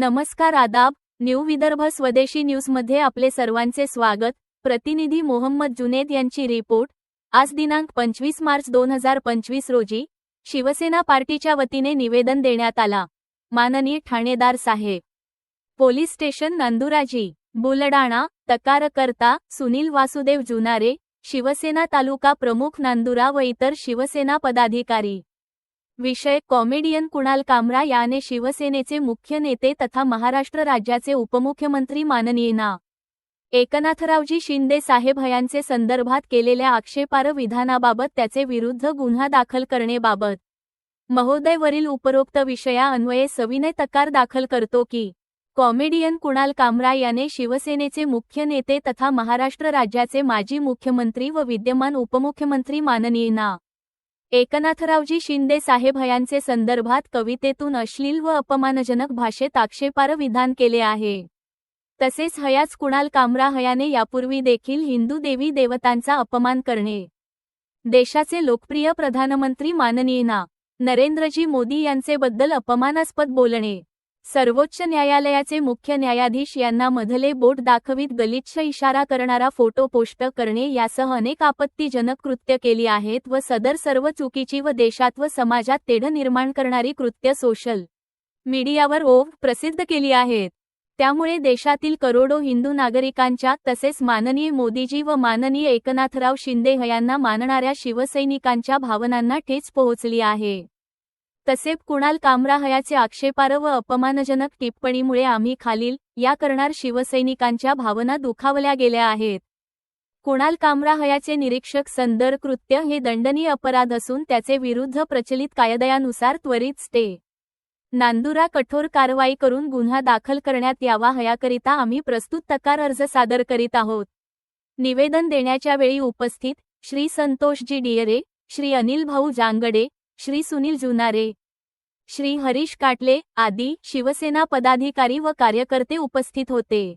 नमस्कार आदाब न्यू विदर्भ स्वदेशी न्यूजमध्ये आपले सर्वांचे स्वागत. प्रतिनिधी मोहम्मद जुनेद यांची रिपोर्ट. आज दिनांक पंचवीस मार्च दोन हजार पंचवीस रोजी शिवसेना पार्टीच्या वतीने निवेदन देण्यात आला. माननीय ठाणेदार साहेब. पोलीस स्टेशन नांदुराजी बुलडाणा तकारकर्ता सुनील वासुदेव जुनारे शिवसेना तालुका प्रमुख नांदुरा व इतर शिवसेना पदाधिकारी. विषय कॉमेडियन कुणाल कामरा याने शिवसेनेचे मुख्य नेते तथा महाराष्ट्र राज्याचे उपमुख्यमंत्री माननीय ना. एकनाथरावजी शिंदे साहेब यांचे संदर्भात केलेल्या आक्षेपार्ह विधानाबाबत त्याचे विरुद्ध गुन्हा दाखल करणेबाबत महोदयवरील उपरोक्त विषया अन्वये सविनय तकार दाखल करतो की कॉमेडियन कुणाल कामरा याने शिवसेनेचे मुख्य नेते तथा महाराष्ट्र राज्याचे माजी मुख्यमंत्री व विद्यमान उपमुख्यमंत्री माननीय ना. एकनाथरावजी शिंदे साहेब यांचे संदर्भात कवितेतून अश्लील व अपमानजनक भाषेत आक्षेपार विधान केले आहे. तसेच हयाच कुणाल कामरा हयाने यापूर्वी देखील हिंदू देवी देवतांचा अपमान करणे. देशाचे लोकप्रिय प्रधानमंत्री माननीय ना नरेंद्रजी मोदी यांचे बद्दल अपमानास्पद बोलणे. सर्वोच्च न्यायालयाचे मुख्य न्यायाधीश यांना मधले बोट दाखवित गलिच्छ इशारा करणारा फोटो पोस्ट करणे यासह अनेक आपत्तीजनक कृत्य केली आहेत व सदर सर्व चुकीची व देशात व समाजात तेढ निर्माण करणारी कृत्य सोशल मीडियावर ओव्ह प्रसिद्ध केली आहेत. त्यामुळे देशातील करोडो हिंदू नागरिकांच्या तसेच माननीय मोदीजी व माननीय एकनाथराव शिंदे यांना मानणाऱ्या शिवसैनिकांच्या भावनांना ठेच पोहोचली आहे. तसेच कुणाल कामराहयाचे आक्षेपार आक्षेपार्ह व अपमानजनक टिप्पणीमुळे आम्ही खालील या करणार शिवसैनिकांच्या भावना दुखावल्या गेल्या आहेत. कुणाल कामराहयाचे निरीक्षक संदर कृत्य हे दंडनीय अपराध असून त्याचे विरुद्ध प्रचलित कायदयानुसार त्वरित स्टे. नांदुरा कठोर कारवाई करून गुन्हा दाखल करण्यात यावा हयाकरिता आम्ही प्रस्तुत तकार अर्ज सादर करीत आहोत. निवेदन देण्याच्या वेळी उपस्थित श्री संतोषजी डियरे श्री अनिल भाऊ जांगडे श्री सुनील जुनारे श्री हरीश काटले आदी शिवसेना पदाधिकारी व कार्यकर्ते उपस्थित होते.